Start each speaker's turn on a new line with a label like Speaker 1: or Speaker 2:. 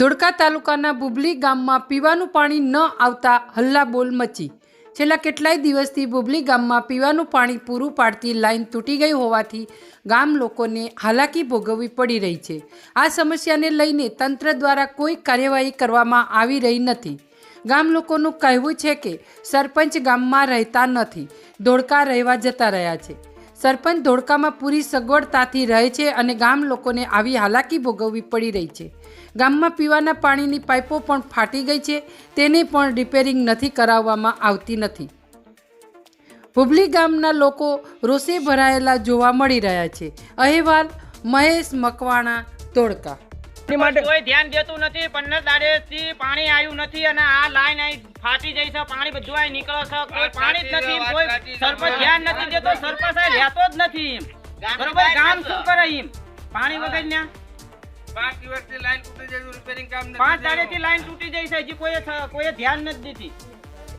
Speaker 1: ધોળકા તાલુકાના બુબલી ગામમાં પીવાનું પાણી ન આવતા હલ્લાબોલ મચી. છેલ્લા કેટલાય દિવસથી બુબલી ગામમાં પીવાનું પાણી પૂરું પાડતી લાઈન તૂટી ગઈ હોવાથી ગામ લોકોને હાલાકી ભોગવવી પડી રહી છે. આ સમસ્યાને લઈને તંત્ર દ્વારા કોઈ કાર્યવાહી કરવામાં આવી રહી નથી. ગામ લોકોનું કહેવું છે કે સરપંચ ગામમાં રહેતા નથી. ધોળકા રહેવા જતા રહ્યા છે. સરપંચ ધોળકામાં પૂરી સગવડતાથી રહે છે અને ગામ લોકોને આવી હાલાકી ભોગવવી પડી રહી છે. ગામમાં પીવાના પાણીની પાઇપો પણ ફાટી ગઈ છે. તેને પણ રિપેરિંગ નથી કરાવવામાં આવતી નથી. હુબલી ગામના લોકો રોષે ભરાયેલા જોવા મળી રહ્યા છે. અહેવાલ મહેશ મકવાણા, ધોળકા.
Speaker 2: એની માટે કોઈ ધ્યાન દેતું નથી પંદર દાડેથી પાણી આવ્યું નથી અને આ લાઈન અહીં ફાટી જઈ છે પાણી બધું અહીં નીકળે છે. કોઈ પાણી જ નથી કોઈ સરપંચ ધ્યાન નથી દેતો સરપંચ અહીં રહેતો જ નથી બરોબર કામ શું કરે એમ? પાણી વગર ને
Speaker 3: પાંચ દિવસથી લાઈન તૂટી જાય રિપેરિંગ કામ નથી
Speaker 2: પાંચ. દાડેથી લાઈન તૂટી જાય છે હજી કોઈ કોઈ ધ્યાન નથી દીધી.